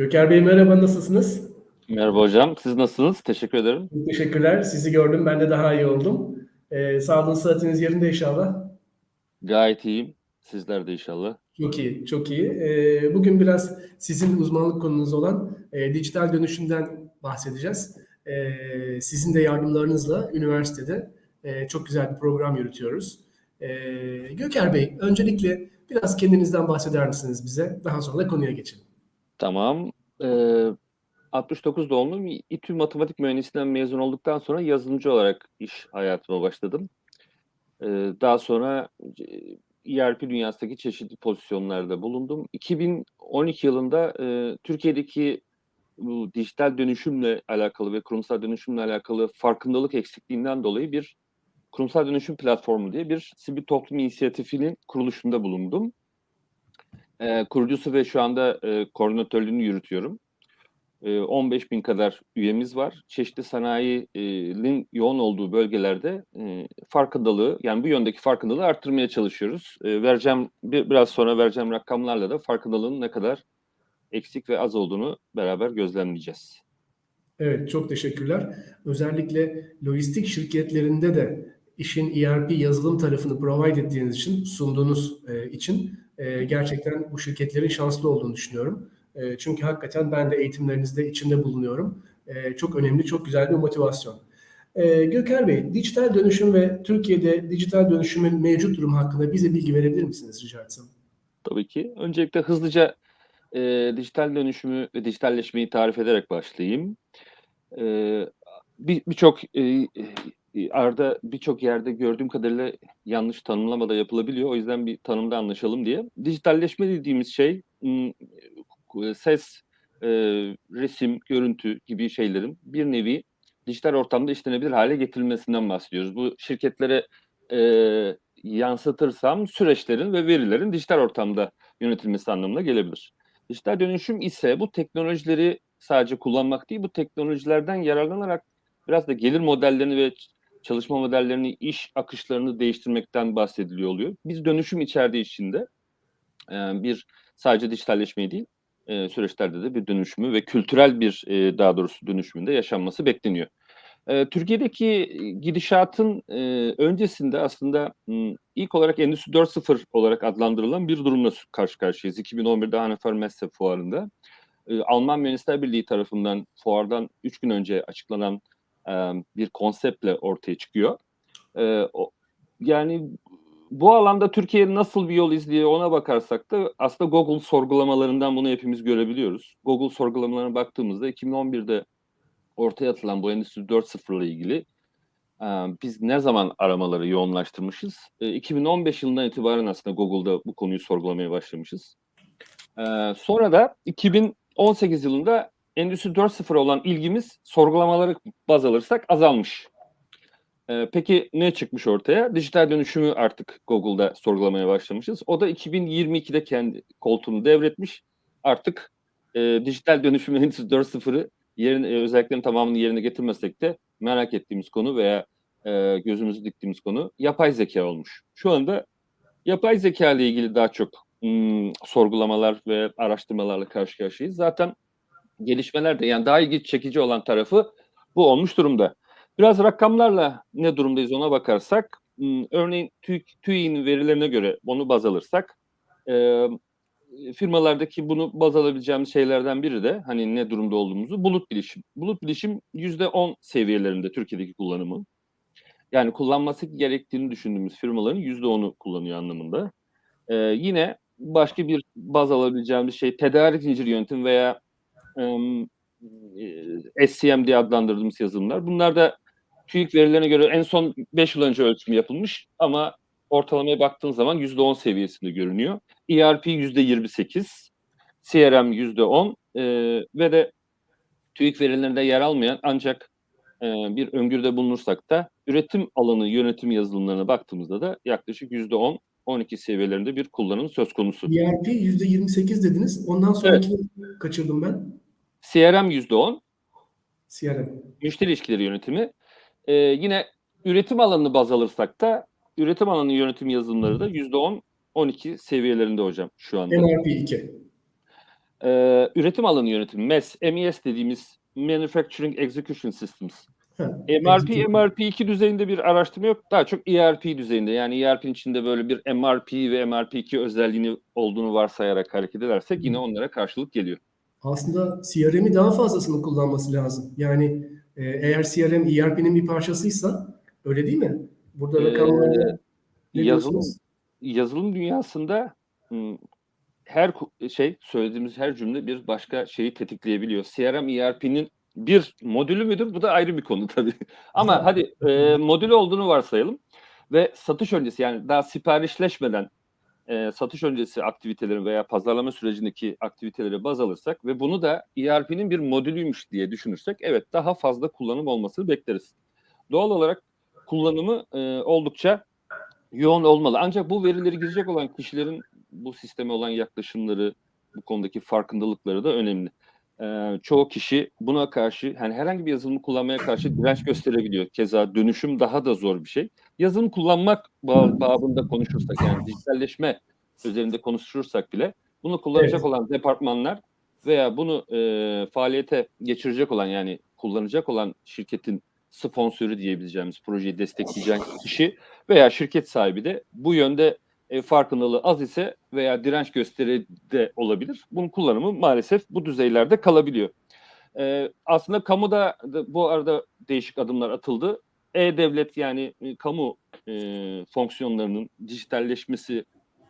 Göker Bey merhaba, nasılsınız? Merhaba hocam, siz nasılsınız? Teşekkür ederim. Çok Teşekkürler. Sizi gördüm, ben de daha iyi oldum. Ee, sağlığınız, sıhhatiniz yerinde inşallah. Gayet iyiyim. Sizler de inşallah. Çok iyi, çok iyi. Ee, bugün biraz sizin uzmanlık konunuz olan e, dijital dönüşümden bahsedeceğiz. Ee, sizin de yardımlarınızla üniversitede e, çok güzel bir program yürütüyoruz. Ee, Göker Bey, öncelikle biraz kendinizden bahseder misiniz bize? Daha sonra da konuya geçelim. Tamam. Ee, 69 doğumluyum. İTÜ Matematik Mühendisliğinden mezun olduktan sonra yazılımcı olarak iş hayatıma başladım. Ee, daha sonra e, ERP dünyasındaki çeşitli pozisyonlarda bulundum. 2012 yılında e, Türkiye'deki bu dijital dönüşümle alakalı ve kurumsal dönüşümle alakalı farkındalık eksikliğinden dolayı bir kurumsal dönüşüm platformu diye bir sivil toplum inisiyatifinin kuruluşunda bulundum. Ee, kurucusu ve şu anda e, koordinatörlüğünü yürütüyorum. E, 15 bin kadar üyemiz var. Çeşitli sanayinin yoğun olduğu bölgelerde e, farkındalığı, yani bu yöndeki farkındalığı arttırmaya çalışıyoruz. E, vereceğim bir, biraz sonra vereceğim rakamlarla da farkındalığın ne kadar eksik ve az olduğunu beraber gözlemleyeceğiz. Evet, çok teşekkürler. Özellikle lojistik şirketlerinde de işin ERP yazılım tarafını provide ettiğiniz için, sunduğunuz e, için e, gerçekten bu şirketlerin şanslı olduğunu düşünüyorum. E, çünkü hakikaten ben de eğitimlerinizde içinde bulunuyorum. E, çok önemli, çok güzel bir motivasyon. E, Göker Bey, dijital dönüşüm ve Türkiye'de dijital dönüşümün mevcut durumu hakkında bize bilgi verebilir misiniz rica etsem? Tabii ki. Öncelikle hızlıca e, dijital dönüşümü ve dijitalleşmeyi tarif ederek başlayayım. E, Birçok bir e, arada birçok yerde gördüğüm kadarıyla yanlış tanımlama da yapılabiliyor. O yüzden bir tanımda anlaşalım diye. Dijitalleşme dediğimiz şey ses, e, resim, görüntü gibi şeylerin bir nevi dijital ortamda işlenebilir hale getirilmesinden bahsediyoruz. Bu şirketlere e, yansıtırsam süreçlerin ve verilerin dijital ortamda yönetilmesi anlamına gelebilir. Dijital dönüşüm ise bu teknolojileri sadece kullanmak değil, bu teknolojilerden yararlanarak biraz da gelir modellerini ve çalışma modellerini, iş akışlarını değiştirmekten bahsediliyor oluyor. Biz dönüşüm içerdiği içinde e, bir sadece dijitalleşmeyi değil, e, süreçlerde de bir dönüşümü ve kültürel bir e, daha doğrusu dönüşümünde yaşanması bekleniyor. E, Türkiye'deki gidişatın öncesinde aslında ilk olarak Endüstri 4.0 olarak adlandırılan bir durumla karşı karşıyayız. 2011'de Hannover Messe fuarında. Alman Mühendisler Birliği tarafından fuardan 3 gün önce açıklanan e, bir konseptle ortaya çıkıyor. E, yani bu alanda Türkiye nasıl bir yol izliyor ona bakarsak da aslında Google sorgulamalarından bunu hepimiz görebiliyoruz. Google sorgulamalarına baktığımızda 2011'de ortaya atılan bu Endüstri 4.0 ile ilgili e, biz ne zaman aramaları yoğunlaştırmışız? E, 2015 yılından itibaren aslında Google'da bu konuyu sorgulamaya başlamışız. E, sonra da 2018 yılında Endüstri 4.0 olan ilgimiz sorgulamaları baz alırsak azalmış. Ee, peki ne çıkmış ortaya? Dijital dönüşümü artık Google'da sorgulamaya başlamışız. O da 2022'de kendi koltuğunu devretmiş. Artık e, dijital dönüşüm Endüstri 4.0'ı yerin, e, özelliklerin tamamını yerine getirmesek de merak ettiğimiz konu veya e, gözümüzü diktiğimiz konu yapay zeka olmuş. Şu anda yapay zeka ile ilgili daha çok hmm, sorgulamalar ve araştırmalarla karşı karşıyayız. Zaten gelişmeler de yani daha ilgi çekici olan tarafı bu olmuş durumda. Biraz rakamlarla ne durumdayız ona bakarsak, örneğin TÜİK, TÜİK'in verilerine göre onu baz alırsak, e, firmalardaki bunu baz alabileceğimiz şeylerden biri de hani ne durumda olduğumuzu bulut bilişim. Bulut bilişim yüzde on seviyelerinde Türkiye'deki kullanımı. Yani kullanması gerektiğini düşündüğümüz firmaların yüzde onu kullanıyor anlamında. E, yine başka bir baz alabileceğimiz şey tedarik zincir yönetim veya e, SCM diye adlandırdığımız yazılımlar. Bunlar da TÜİK verilerine göre en son 5 yıl önce ölçüm yapılmış ama ortalamaya baktığın zaman %10 seviyesinde görünüyor. ERP %28, CRM %10 e, ve de TÜİK verilerinde yer almayan ancak e, bir öngörüde bulunursak da üretim alanı yönetim yazılımlarına baktığımızda da yaklaşık %10 12 seviyelerinde bir kullanım söz konusu. ERP %28 dediniz. Ondan sonraki evet. kaçırdım ben. CRM %10. CRM. Müşteri ilişkileri yönetimi. Ee, yine üretim alanını baz alırsak da üretim alanı yönetim yazılımları da %10 12 seviyelerinde hocam şu anda. MRP 2. Ee, üretim alanı yönetimi, MES, MES dediğimiz Manufacturing Execution Systems. Ha, MRP, executive. MRP2 düzeyinde bir araştırma yok. Daha çok ERP düzeyinde. Yani ERP'nin içinde böyle bir MRP ve MRP2 özelliğini olduğunu varsayarak hareket edersek yine onlara karşılık geliyor. Aslında CRM'i daha fazlasını kullanması lazım. Yani e, eğer CRM ERP'nin bir parçasıysa öyle değil mi? Burada Ee, rakamları yazılım diyorsunuz? yazılım dünyasında her şey söylediğimiz her cümle bir başka şeyi tetikleyebiliyor. CRM ERP'nin bir modülü müdür? Bu da ayrı bir konu tabii. Ama Ha. hadi e, modülü olduğunu varsayalım ve satış öncesi yani daha siparişleşmeden e, satış öncesi aktiviteleri veya pazarlama sürecindeki aktiviteleri baz alırsak ve bunu da ERP'nin bir modülüymüş diye düşünürsek evet daha fazla kullanım olmasını bekleriz. Doğal olarak kullanımı e, oldukça yoğun olmalı. Ancak bu verileri girecek olan kişilerin bu sisteme olan yaklaşımları, bu konudaki farkındalıkları da önemli. Ee, çoğu kişi buna karşı, yani herhangi bir yazılımı kullanmaya karşı direnç gösterebiliyor. Keza dönüşüm daha da zor bir şey. Yazılım kullanmak ba- babında konuşursak, yani dijitalleşme üzerinde konuşursak bile bunu kullanacak Evet. olan departmanlar veya bunu e, faaliyete geçirecek olan yani kullanacak olan şirketin sponsoru diyebileceğimiz projeyi destekleyecek kişi veya şirket sahibi de bu yönde e, farkındalığı az ise veya direnç gösteri de olabilir. Bunun kullanımı maalesef bu düzeylerde kalabiliyor. E, aslında kamuda da bu arada değişik adımlar atıldı. E-Devlet yani e, kamu e, fonksiyonlarının dijitalleşmesi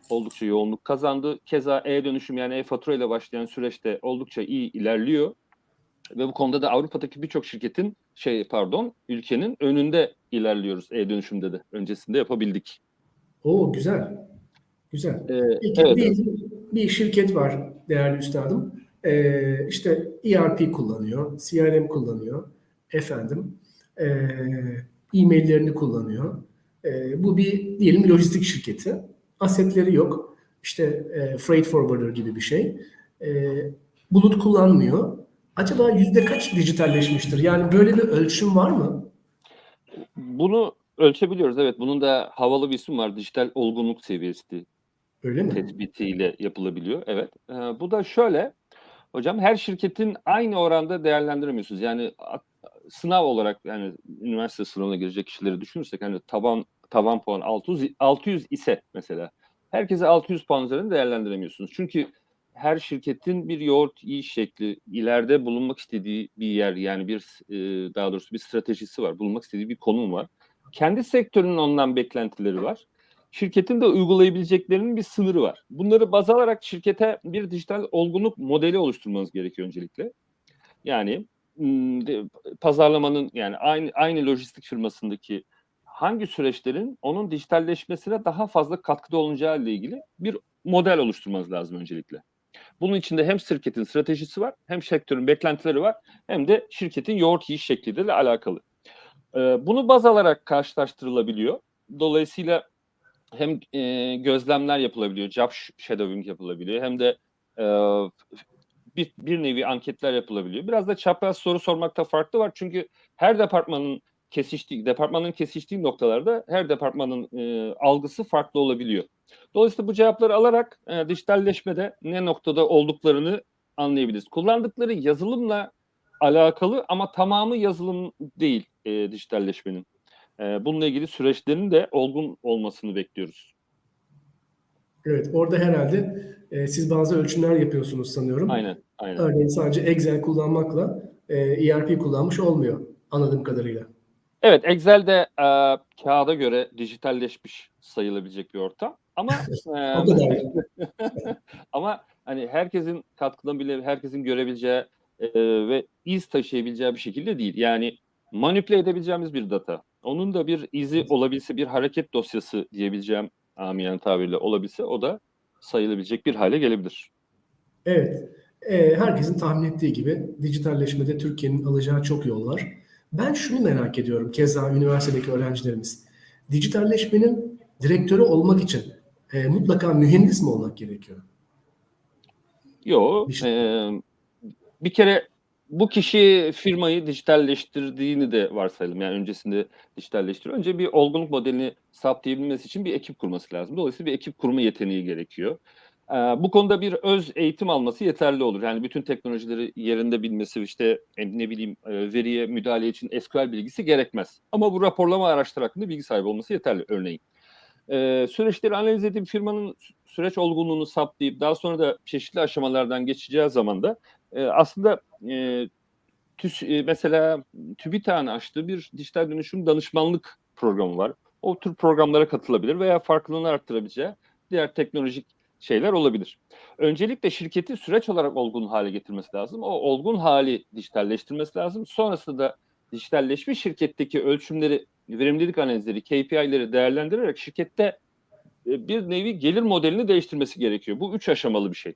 oldukça yoğunluk kazandı. Keza e-dönüşüm yani e-fatura ile başlayan süreçte oldukça iyi ilerliyor. Ve bu konuda da Avrupa'daki birçok şirketin şey pardon ülkenin önünde ilerliyoruz e-dönüşümde de. Öncesinde yapabildik. Oo güzel. Güzel. Ee, Peki evet, bir, bir şirket var değerli üstadım. Ee, işte ERP kullanıyor, CRM kullanıyor, efendim, ee, e-maillerini kullanıyor. Ee, bu bir diyelim lojistik şirketi. Asetleri yok. İşte e, freight forwarder gibi bir şey. Ee, bulut kullanmıyor. Acaba yüzde kaç dijitalleşmiştir? Yani böyle bir ölçüm var mı? bunu ölçebiliyoruz. Evet, bunun da havalı bir isim var. Dijital olgunluk seviyesi Öyle mi? tespitiyle yapılabiliyor. Evet. Ee, bu da şöyle. Hocam her şirketin aynı oranda değerlendiremiyorsunuz. Yani sınav olarak yani üniversite sınavına girecek kişileri düşünürsek hani taban taban puan 600 600 ise mesela herkese 600 puan üzerinde değerlendiremiyorsunuz. Çünkü her şirketin bir yoğurt iş şekli, ileride bulunmak istediği bir yer yani bir e, daha doğrusu bir stratejisi var. Bulunmak istediği bir konum var. Kendi sektörünün ondan beklentileri var. Şirketin de uygulayabileceklerinin bir sınırı var. Bunları baz alarak şirkete bir dijital olgunluk modeli oluşturmanız gerekiyor öncelikle. Yani pazarlamanın yani aynı aynı lojistik firmasındaki hangi süreçlerin onun dijitalleşmesine daha fazla katkıda olunacağı ile ilgili bir model oluşturmanız lazım öncelikle. Bunun içinde hem şirketin stratejisi var, hem sektörün beklentileri var, hem de şirketin yoğurt yiyiş şekliyle alakalı. Ee, bunu baz alarak karşılaştırılabiliyor. Dolayısıyla hem gözlemler yapılabiliyor, job sh- shadowing yapılabiliyor, hem de bir, bir nevi anketler yapılabiliyor. Biraz da çapraz soru sormakta farklı var çünkü her departmanın kesiştiği, departmanın kesiştiği noktalarda her departmanın e, algısı farklı olabiliyor. Dolayısıyla bu cevapları alarak e, dijitalleşmede ne noktada olduklarını anlayabiliriz. Kullandıkları yazılımla alakalı ama tamamı yazılım değil e, dijitalleşmenin. E, bununla ilgili süreçlerin de olgun olmasını bekliyoruz. Evet, orada herhalde e, siz bazı ölçümler yapıyorsunuz sanıyorum. Aynen, aynen. Örneğin sadece Excel kullanmakla e, ERP kullanmış olmuyor anladığım kadarıyla. Evet, Excel'de e, kağıda göre dijitalleşmiş sayılabilecek bir ortam. Ama e, ama hani herkesin katkıdan bile herkesin görebileceği e, ve iz taşıyabileceği bir şekilde değil. Yani manipüle edebileceğimiz bir data. Onun da bir izi olabilse, bir hareket dosyası diyebileceğim amiyen tabirle olabilse o da sayılabilecek bir hale gelebilir. Evet, e, herkesin tahmin ettiği gibi dijitalleşmede Türkiye'nin alacağı çok yol var. Ben şunu merak ediyorum, keza üniversitedeki öğrencilerimiz. Dijitalleşmenin direktörü olmak için e, mutlaka mühendis mi olmak gerekiyor? Yo, Bir şey- e, bir kere bu kişi firmayı dijitalleştirdiğini de varsayalım. Yani öncesinde dijitalleştiriyor. Önce bir olgunluk modelini saptayabilmesi için bir ekip kurması lazım. Dolayısıyla bir ekip kurma yeteneği gerekiyor. Ee, bu konuda bir öz eğitim alması yeterli olur. Yani bütün teknolojileri yerinde bilmesi, işte e, ne bileyim e, veriye müdahale için SQL bilgisi gerekmez. Ama bu raporlama araçları hakkında bilgi sahibi olması yeterli örneğin. Ee, süreçleri analiz edip firmanın süreç olgunluğunu saptayıp daha sonra da çeşitli aşamalardan geçeceği zaman da e, aslında e, TÜS, e, mesela TÜBİTAK'ın açtığı bir dijital dönüşüm danışmanlık programı var. O tür programlara katılabilir veya farklılığını arttırabileceği diğer teknolojik şeyler olabilir. Öncelikle şirketi süreç olarak olgun hale getirmesi lazım. O olgun hali dijitalleştirmesi lazım. Sonrasında da dijitalleşmiş şirketteki ölçümleri, verimlilik analizleri, KPI'leri değerlendirerek şirkette e, bir nevi gelir modelini değiştirmesi gerekiyor. Bu üç aşamalı bir şey.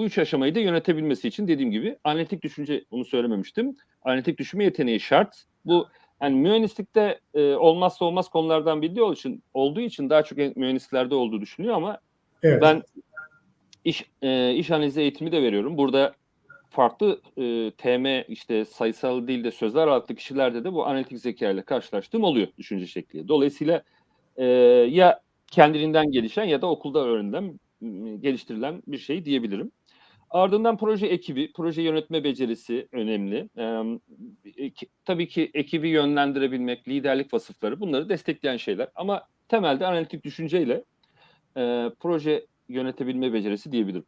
Bu üç aşamayı da yönetebilmesi için dediğim gibi analitik düşünce, onu söylememiştim. Analitik düşünme yeteneği şart. Bu yani mühendislikte e, olmazsa olmaz konulardan bildiği için olduğu için daha çok mühendislerde olduğu düşünüyor ama Evet. ben iş e, iş analizi eğitimi de veriyorum. Burada farklı e, TM işte sayısal değil de sözler ağırlıklı kişilerde de bu analitik zeka ile karşılaştığım oluyor düşünce şekli. Dolayısıyla e, ya kendiliğinden gelişen ya da okulda öğrenilen geliştirilen bir şey diyebilirim. Ardından proje ekibi, proje yönetme becerisi önemli. Ee, e, tabii ki ekibi yönlendirebilmek, liderlik vasıfları bunları destekleyen şeyler. Ama temelde analitik düşünceyle e, proje yönetebilme becerisi diyebilirim.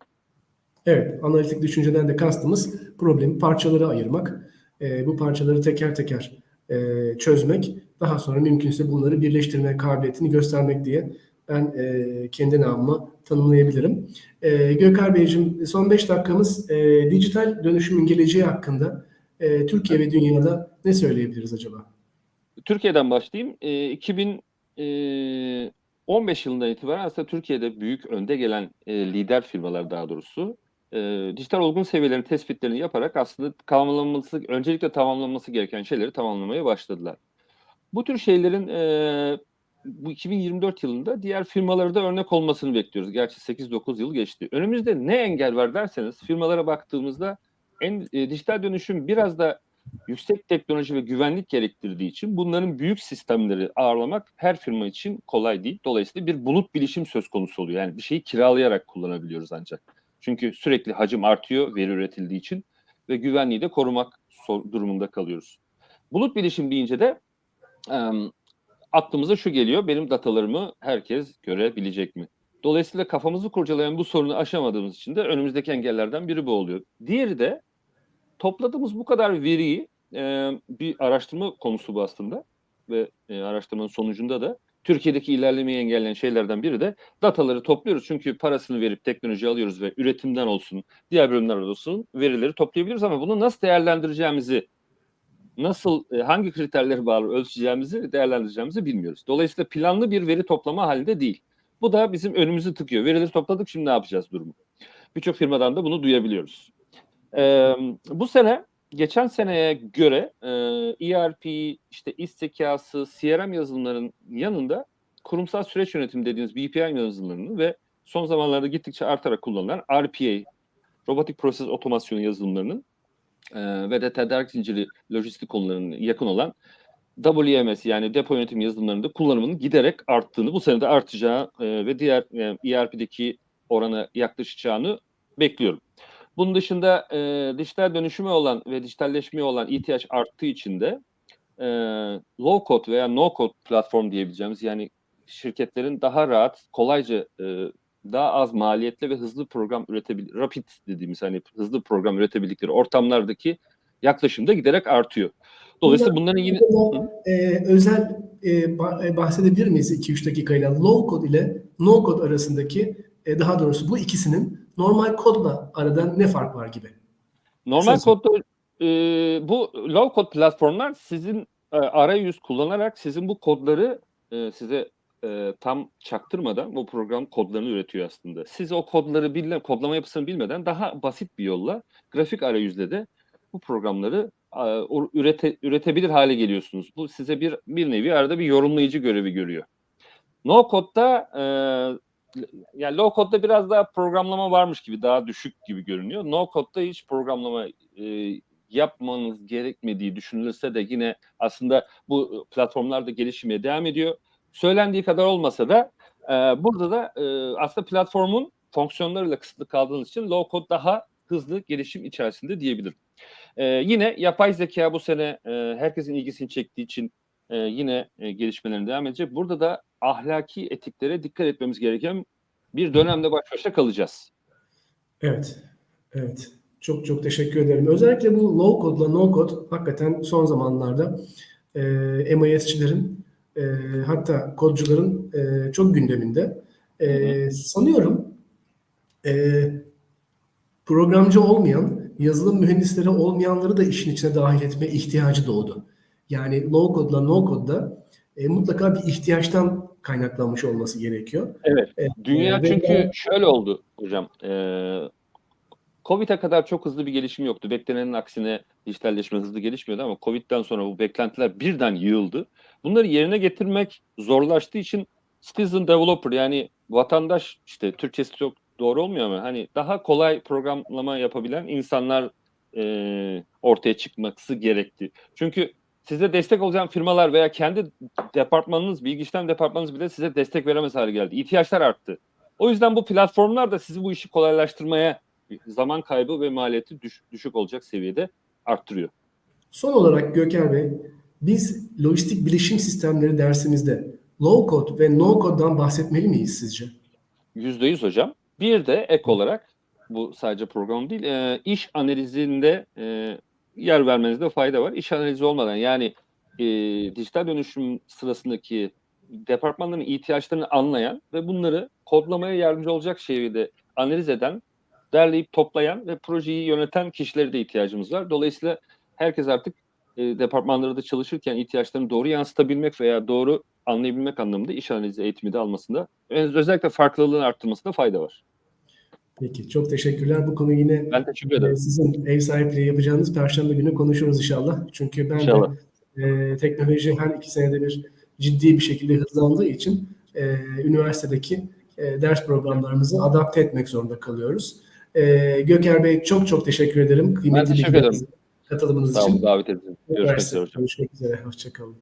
Evet, analitik düşünceden de kastımız problemi parçalara ayırmak. Ee, bu parçaları teker teker e, çözmek, daha sonra mümkünse bunları birleştirme kabiliyetini göstermek diye ben e, kendi namıma tanımlayabilirim. E, Gökhan Beyciğim, son 5 dakikamız e, dijital dönüşümün geleceği hakkında e, Türkiye ve dünyada ne söyleyebiliriz acaba? Türkiye'den başlayayım. E, 2015 yılından itibaren aslında Türkiye'de büyük önde gelen e, lider firmalar daha doğrusu e, dijital olgun seviyelerin tespitlerini yaparak aslında tamamlanması, öncelikle tamamlanması gereken şeyleri tamamlamaya başladılar. Bu tür şeylerin e, bu 2024 yılında diğer firmalara da örnek olmasını bekliyoruz. Gerçi 8-9 yıl geçti. Önümüzde ne engel var derseniz firmalara baktığımızda en e, dijital dönüşüm biraz da yüksek teknoloji ve güvenlik gerektirdiği için bunların büyük sistemleri ağırlamak her firma için kolay değil. Dolayısıyla bir bulut bilişim söz konusu oluyor. Yani bir şeyi kiralayarak kullanabiliyoruz ancak. Çünkü sürekli hacim artıyor veri üretildiği için ve güvenliği de korumak durumunda kalıyoruz. Bulut bilişim deyince de aklımıza şu geliyor. Benim datalarımı herkes görebilecek mi? Dolayısıyla kafamızı kurcalayan bu sorunu aşamadığımız için de önümüzdeki engellerden biri bu oluyor. Diğeri de topladığımız bu kadar veriyi e, bir araştırma konusu bu aslında ve e, araştırmanın sonucunda da Türkiye'deki ilerlemeyi engelleyen şeylerden biri de dataları topluyoruz. Çünkü parasını verip teknoloji alıyoruz ve üretimden olsun, diğer bölümler olsun verileri toplayabiliriz ama bunu nasıl değerlendireceğimizi, nasıl e, hangi kriterleri bağlı ölçeceğimizi, değerlendireceğimizi bilmiyoruz. Dolayısıyla planlı bir veri toplama halinde değil. Bu da bizim önümüzü tıkıyor. Verileri topladık şimdi ne yapacağız durumu. Birçok firmadan da bunu duyabiliyoruz. Ee, bu sene geçen seneye göre e, ERP, işte iş zekası, CRM yazılımlarının yanında kurumsal süreç yönetimi dediğiniz BPM yazılımlarının ve son zamanlarda gittikçe artarak kullanılan RPA, robotik proses otomasyonu yazılımlarının e, ve de tedarik zinciri lojistik konularının yakın olan WMS yani depo yönetim yazılımlarında kullanımının giderek arttığını, bu sene de artacağı e, ve diğer e, ERP'deki orana yaklaşacağını bekliyorum. Bunun dışında e, dijital dönüşüme olan ve dijitalleşmeye olan ihtiyaç arttığı için de e, low code veya no code platform diyebileceğimiz yani şirketlerin daha rahat, kolayca e, daha az maliyetli ve hızlı program üretebilir, rapid dediğimiz hani hızlı program üretebildikleri ortamlardaki yaklaşım da giderek artıyor. Dolayısıyla bunların yine e, özel e, e, bahsedebilir miyiz 2-3 dakikayla low code ile no code arasındaki e, daha doğrusu bu ikisinin normal kodla aradan ne fark var gibi? Normal Kısacası. kodda e, bu low code platformlar sizin e, arayüz kullanarak sizin bu kodları e, size e, tam çaktırmadan bu program kodlarını üretiyor aslında. Siz o kodları bilme, kodlama yapısını bilmeden daha basit bir yolla grafik arayüzle de bu programları o- ürete, üretebilir hale geliyorsunuz. Bu size bir bir nevi arada bir yorumlayıcı görevi görüyor. No code'da e, yani low code'da biraz daha programlama varmış gibi daha düşük gibi görünüyor. No code'da hiç programlama e, yapmanız gerekmediği düşünülürse de yine aslında bu platformlar da gelişmeye devam ediyor. Söylendiği kadar olmasa da e, burada da e, aslında platformun fonksiyonlarıyla kısıtlı kaldığınız için low code daha hızlı gelişim içerisinde diyebilirim. Ee, yine yapay zeka bu sene e, herkesin ilgisini çektiği için e, yine e, gelişmelerine devam edecek. Burada da ahlaki etiklere dikkat etmemiz gereken bir dönemde baş başa kalacağız. Evet, evet. Çok çok teşekkür ederim. Özellikle bu low code ile no code hakikaten son zamanlarda e, MIS'çilerin e, hatta kodcuların e, çok gündeminde. E, sanıyorum e, programcı olmayan, yazılım mühendisleri olmayanları da işin içine dahil etme ihtiyacı doğdu. Yani low code ile no code'da e, mutlaka bir ihtiyaçtan kaynaklanmış olması gerekiyor. Evet. E, Dünya e, çünkü şöyle oldu hocam. Ee, Covid'e kadar çok hızlı bir gelişim yoktu. Beklenenin aksine dijitalleşme hızlı gelişmiyordu ama Covid'den sonra bu beklentiler birden yığıldı. Bunları yerine getirmek zorlaştığı için citizen developer yani vatandaş işte Türkçesi çok doğru olmuyor ama hani daha kolay programlama yapabilen insanlar e, ortaya çıkması gerekti. Çünkü size destek olacağın firmalar veya kendi departmanınız, bilgi işlem departmanınız bile size destek veremez hale geldi. İhtiyaçlar arttı. O yüzden bu platformlar da sizi bu işi kolaylaştırmaya zaman kaybı ve maliyeti düş- düşük olacak seviyede arttırıyor. Son olarak Göker Bey, biz lojistik bilişim sistemleri dersimizde low code ve no code'dan bahsetmeli miyiz sizce? Yüzde yüz hocam. Bir de ek olarak bu sadece program değil, e, iş analizinde e, yer vermenizde fayda var. İş analizi olmadan yani e, dijital dönüşüm sırasındaki departmanların ihtiyaçlarını anlayan ve bunları kodlamaya yardımcı olacak seviyede analiz eden, derleyip toplayan ve projeyi yöneten kişilere de ihtiyacımız var. Dolayısıyla herkes artık e, departmanlarda çalışırken ihtiyaçlarını doğru yansıtabilmek veya doğru anlayabilmek anlamında iş analizi eğitimi de almasında öz- özellikle farklılığın arttırmasında fayda var. Peki, çok teşekkürler. Bu konu yine Ben teşekkür e, ederim. sizin ev sahipliği yapacağınız Perşembe günü konuşuruz inşallah. Çünkü ben İnşallah. de e, teknoloji her iki senede bir ciddi bir şekilde hızlandığı için e, üniversitedeki e, ders programlarımızı adapte etmek zorunda kalıyoruz. E, Göker Bey çok çok teşekkür ederim. Kıymetli teşekkür bilgileriniz, ederim. katılımınız Sağ için. olun davet edin. Görüşmek üzere. Görüşmek üzere. Hoşçakalın.